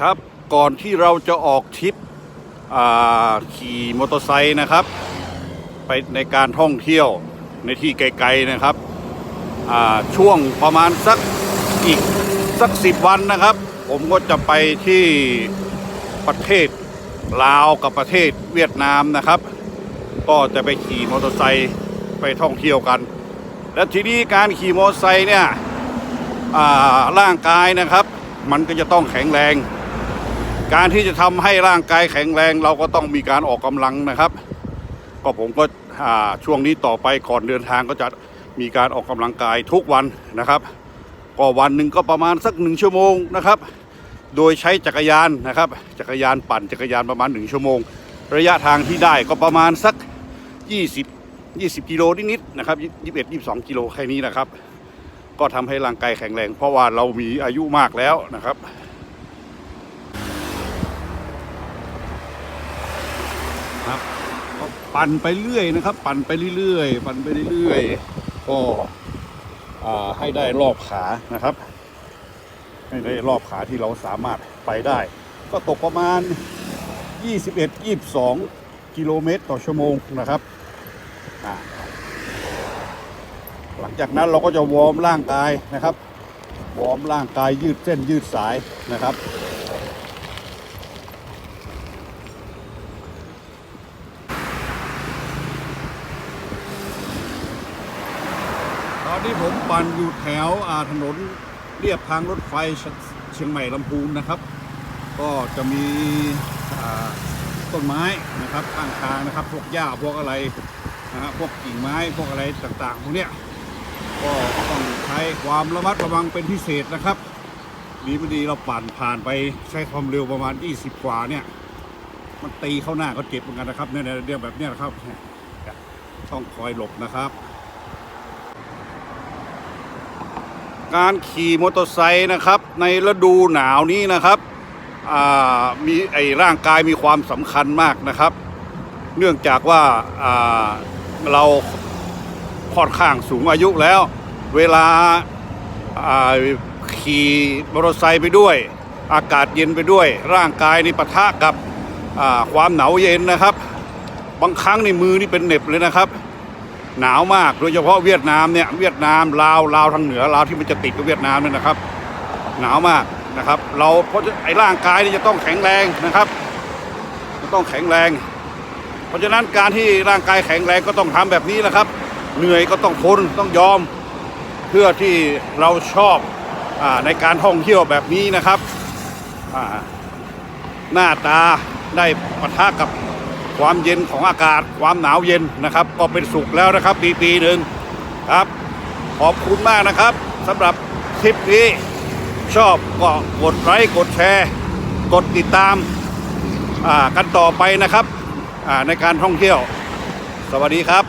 ครับก่อนที่เราจะออกทริปขี่มอเตอร์ไซค์นะครับ ไปในการท่องเที่ยวในที่ไกลๆนะครับช่วงประมาณสักอีกสักสิบวันนะครับ ผมก็จะไปที่ประเทศลาวกับประเทศเวียดนามนะครับ ก็จะไปขี่มอเตอร์ไซค์ไปท่องเที่ยวกัน และทีนี้การขี่มอเตอร์ไซค์เนี่ยร่างกายนะครับ มันก็จะต้องแข็งแรง การที่จะทำให้ร่างกายแข็งแรงเราก็ต้องมีการออกกำลังนะครับ ก็ผมก็ช่วงนี้ต่อไปก่อนเดินทางก็จะมีการออกกำลังกายทุกวันนะครับ ก็วันหนึ่งก็ประมาณสักหนึ่งชั่วโมงนะครับ โดยใช้จักรยานนะครับ จักรยานปั่นจักรยานประมาณหนึ่งชั่วโมง ระยะทางที่ได้ก็ประมาณสัก 20 20กิโลนิดๆนะครับ21 22กิโลแค่นี้นะครับ ก็ทำให้ร่างกายแข็งแรง เพราะว่าเรามีอายุมากแล้วนะครับ ปั่นไปเรื่อยนะครับ ปั่นไปเรื่อยๆปั่นไปเรื่อยๆก็ให้ได้รอบขานะครับ ให้ได้รอบขาที่เราสามารถไปได้ ก็ตกประมาณ 21 22 กิโลเมตรต่อชั่วโมงนะครับหลังจากนั้นเราก็จะวอร์มร่างกายนะครับ วอร์มร่างกายยืดเส้นยืดสายนะครับ นี้ผมปั่นอยู่แถวถนนเรียบทางรถไฟเชียงใหม่ลำพูนนะครับ ก็จะมีต้นไม้นะครับข้างทางนะครับ พวกหญ้าพวกอะไรนะฮะพวกกิ่งไม้พวกอะไรต่างๆพวกเนี้ยก็ต้องใช้ความระมัดระวังเป็นพิเศษนะครับ ดีไม่ดีเราปั่นผ่านไปใช้ความเร็วประมาณ 20 กว่าเนี่ย มันตีเข้าหน้าก็เจ็บเหมือนกันนะครับเนี่ยเรื่องแบบเนี้ยนะครับ ต้องคอยหลบนะครับ การขี่มอเตอร์ไซค์นะครับ ในฤดูหนาวนี้นะครับมีไอ้ร่างกายมีความสำคัญมากนะครับ เนื่องจากว่าาเราค่อนข้างสูงอายุแล้ว เวลาาขี่มอเตอร์ไซค์ไปด้วย อากาศเย็นไปด้วย ร่างกายนี่ปะทะกับความหนาวเย็นนะครับ บางครั้งในมือนี่เป็นเหน็บเลยนะครับ หนาวมากโดยเฉพาะเวียดนามเนี่ยเวียดนามลาวลาวทางเหนือลาวที่มันจะติดกับเวียดนามเนี่ยนะครับ หนาวมากนะครับ เราเพราะไอ้ร่างกายนี่จะต้องแข็งแรงนะครับจะต้องแข็งแรง เพราะฉะนั้นการที่ร่างกายแข็งแรงก็ต้องทำแบบนี้นะครับ เหนื่อยก็ต้องทนต้องยอม เพื่อที่เราชอบอในการท่องเที่ยวแบบนี้นะครับหน้าตาได้ปะทะกับ ความเย็นของอากาศ ความหนาวเย็นนะครับ ก็เป็นสุขแล้วนะครับ ปีปีหนึ่งครับ ขอบคุณมากนะครับสำหรับคลิปนี้ชอบก็กดไลค์กดแชร์ กดติดตามอ่ากันต่อไปนะครับอ่าในการท่องเที่ยว สวัสดีครับ